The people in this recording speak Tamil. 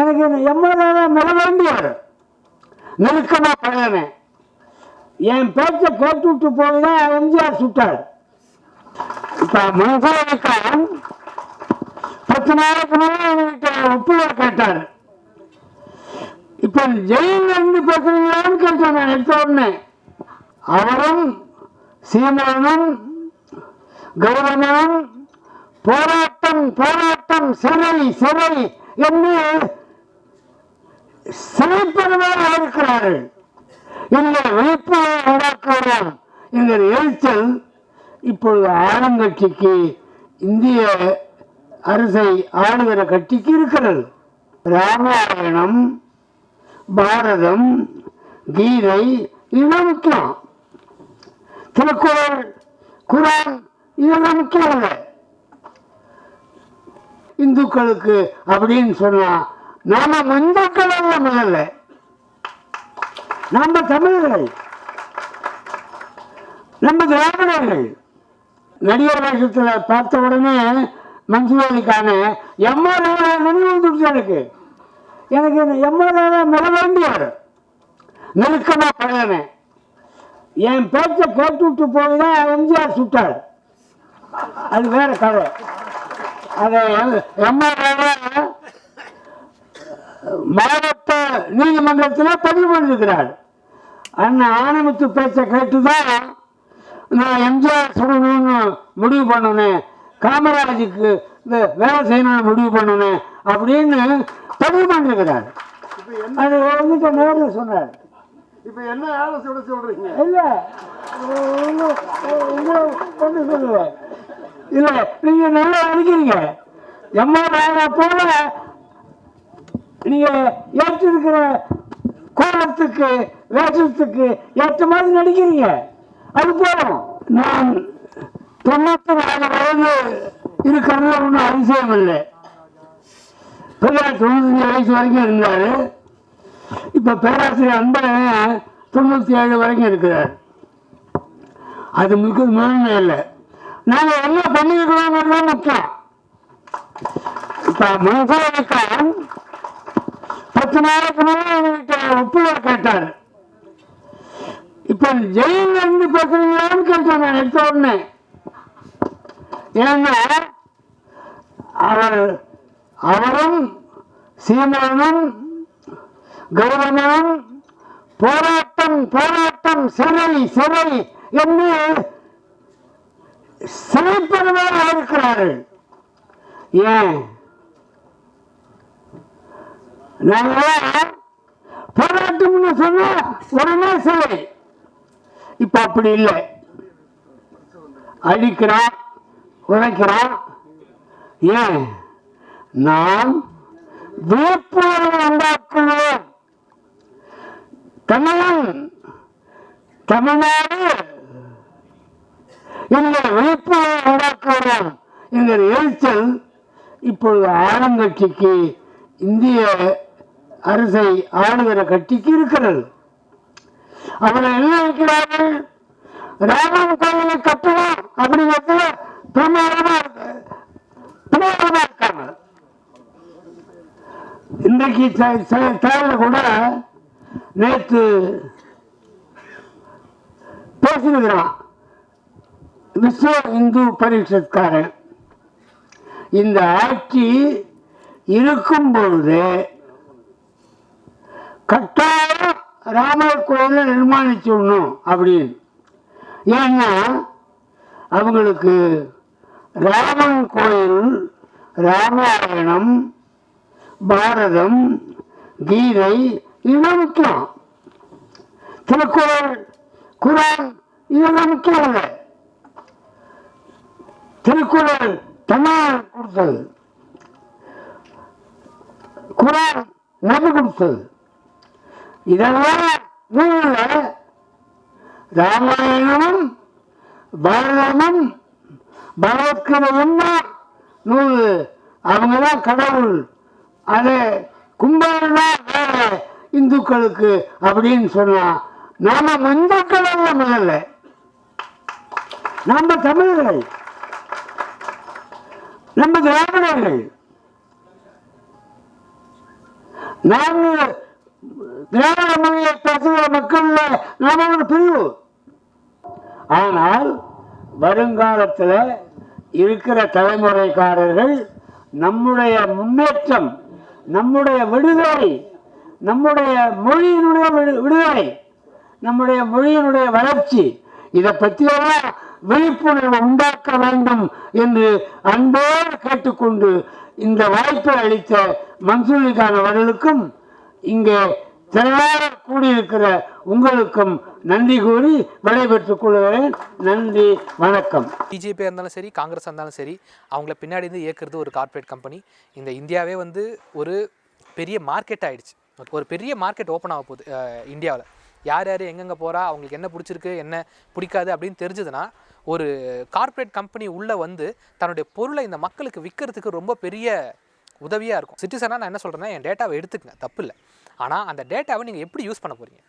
எனக்கு எம்எல்ஏ மிக வேண்டியவர். நெருக்கமா பழகினேன். என் பேச்சை கேட்டு விட்டு போய் தான் எம்ஜிஆர் சுட்டார். இப்ப மனசாரிக்காரன் பத்து நாளைக்கு முன்னாடி என்கிட்ட ஒப்புதல் கேட்டார். இப்ப ஜெயில இருந்து பேசுறீங்களான்னு கேட்டேன் நான் எடுத்த உடனே. அவரும் சீமானும் கௌரவனும் போராட்டம் போராட்டம் சிறை சிறை என்று சிறப்பதாக இருக்கிறார்கள். இந்த விழிப்புணர்வை உண்டாக்குகிறோம் இந்த எழுச்சல் இப்பொழுது ஆளுங்கட்சிக்கு இந்திய அரசை ஆளுகிற கட்சிக்கு இருக்கிறது. ராமாயணம் பாரதம் கீதை இதெல்லாம் முக்கியம். திருக்குறள் குரான் இதெல்லாம் முக்கியம் இல்லை இந்துக்களுக்கு அப்படின்னு சொன்னா நாம இந்துக்கள் அல்ல முதல்ல நம்ம தமிழர்கள். நம்ம திராவிடர்கள். நடிகர் வேஷத்தில் பார்த்த உடனே மன்சூரிக்கான எம்ஆர்ஏ நினைவு வந்துடுச்சு எனக்கு. எனக்கு எம்ஆர்ஏ மிக வேண்டியவர். நெருக்கமாக பழகினேன் என் பேச்சை கேட்டு விட்டு போய் தான் எம்ஜிஆர் சுட்டார். அது வேற கதை. அதை எம்ஆர்ஏ மாவட்ட நீதிமன்றத்தில் பதிவு பண்ணிருக்கிறார். அண்ணன் ஆனமுத்து பேச்ச கேட்டு தான் நான் எம்ஜிஆர் சொல்லணும்னு முடிவு பண்ணினேன் காமராஜுக்கு இந்த வேலை செய்யணும்னு முடிவு பண்ணினேன் அப்படின்னு பதிவு என்ன அது வந்துட்டு நேரில் சொன்னார். இப்ப என்ன வேலை சொல்ல சொல்றீங்க? இல்ல. உங்களை கொண்டு சொல்லுவேன் இல்ல நீங்க நல்லா நடிக்கிறீங்க எம்மா நாயனா போல நீங்க ஏற்றிருக்கிற கோலத்துக்கு வேஷத்துக்கு ஏற்ற மாதிரி நடிக்கிறீங்க. அது போதும். நான் தொண்ணூத்தி நாலு வயது இருக்கிறது ஒன்றும் அதிசயம் இல்லை. பெரியார் தொண்ணூத்தஞ்சு வயசு வரைக்கும் இருந்தார். இப்போ பேராசிரியர் அன்பழகன் தொண்ணூற்றி ஏழு வரைக்கும் இருக்கிறார். அது மிக மேன்மை இல்லை. நாங்கள் என்ன பண்ணிருக்கிறோங்கிறது முக்கியம். இப்ப மனசாரிக்காரன் பத்து நாளைக்கு முன்னாடி ஒப்புதல் கேட்டார் இப்ப ஜெயில இருந்து பேசுறீங்களான்னு கேட்டேன் நான் எடுத்த உடனே ஏன்னா அவர் அவரும் சீமானும் கௌரவனும் போராட்டம் போராட்டம் சிறை சிறை என்று சிறைப்பெருமாக இருக்கிறார்கள் ஏன் நாங்க போராட்டம்னு சொன்னா உடனே சிறை இப்ப அப்படி இல்லை. அடிக்கிறான் உழைக்கிறான் ஏன்? நாம் விழிப்புணர்வு உண்டாக்குவோம். தமிழன் தமிழ்நாடு இந்த விழிப்புணர்வு உண்டாக்குகிறோம் என்கிற எரிச்சல் இப்பொழுது ஆளுங்கட்சிக்கு இந்திய அரசை ஆளுகிற கட்சிக்கு இருக்கிறது. அவரை என்ன நினைக்கிறார்கள்? ராமன் கோயிலை கட்டணும் அப்படிங்கிறது பிரமாதமா இருக்கு பிரமாதமா இருக்காங்க. இன்றைக்கு தேவை கூட நேற்று பேசினுக்கிறான் விஸ்வ இந்து பரிஷத்காரன். இந்த ஆட்சி இருக்கும் பொழுது கட்டாயம் ராமர் கோயிலை நிர்மாணிச்சிடணும் அப்படின்னு ஏன்னா அவங்களுக்கு ராமன் கோயில் ராமாயணம் பாரதம் கீதை இதெல்லாம் முக்கியம். திருக்குறள் குரான் இதெல்லாம் முக்கியம் இல்லை. திருக்குறள் தமிழ் கொடுத்தது. குரான் நபி கொடுத்தது. இதெல்லாம் நூல ராமாயணமும் பாரதமும் பகவத்கீதையும் தான் நூல் அவங்க தான் கடவுள். அது கும்பலா வேற இந்துக்களுக்கு அப்படின்னு சொன்னா நாம இந்துக்கள் அல்ல முதல்ல. நம்ம தமிழர்கள். நம்ம திராவிடர்கள். நாங்கள் திராவிட மொழியை பேசுகிற மக்கள் நாம ஒரு பிரிவு. ஆனால் வருங்காலத்தில் இருக்கிற தலைமுறைக்காரர்கள் நம்முடைய முன்னேற்றம் நம்முடைய விடுதலை நம்முடைய மொழியினுடைய விடு- விடுதலை நம்முடைய மொழியினுடைய வளர்ச்சி இதை பற்றியெல்லாம் விழிப்புணர்வு உண்டாக்க வேண்டும் என்று அன்போடு கேட்டுக்கொண்டு இந்த வாய்ப்பை அளித்த மன்சூரிகான் அவர்களுக்கும் இங்கே திரளாக கூடியிருக்கிற உங்களுக்கும் நன்றி கூறி விடைபெற்றுக் கொள்கிறேன். நன்றி வணக்கம். பிஜேபி இருந்தாலும் சரி காங்கிரஸ் இருந்தாலும் சரி அவங்கள பின்னாடி இருந்து இயக்குறது ஒரு கார்ப்பரேட் கம்பெனி இந்த இந்தியாவே வந்து ஒரு பெரிய மார்க்கெட் ஆயிடுச்சு. ஒரு பெரிய மார்க்கெட் ஓப்பன் ஆக போகுது இந்தியாவில். யார் யார் எங்கெங்கே போகிறா அவங்களுக்கு என்ன பிடிச்சிருக்கு என்ன பிடிக்காது அப்படின்னு தெரிஞ்சதுன்னா ஒரு கார்ப்பரேட் கம்பெனி உள்ளே வந்து தன்னுடைய பொருளை இந்த மக்களுக்கு விற்கிறதுக்கு ரொம்ப பெரிய உதவியாக இருக்கும். சிட்டிசனாக நான் என்ன சொல்கிறேன்னா என் டேட்டாவை எடுத்துக்கங்க தப்பு இல்லை. ஆனால் அந்த டேட்டாவை நீங்கள் எப்படி யூஸ் பண்ண போகிறீங்க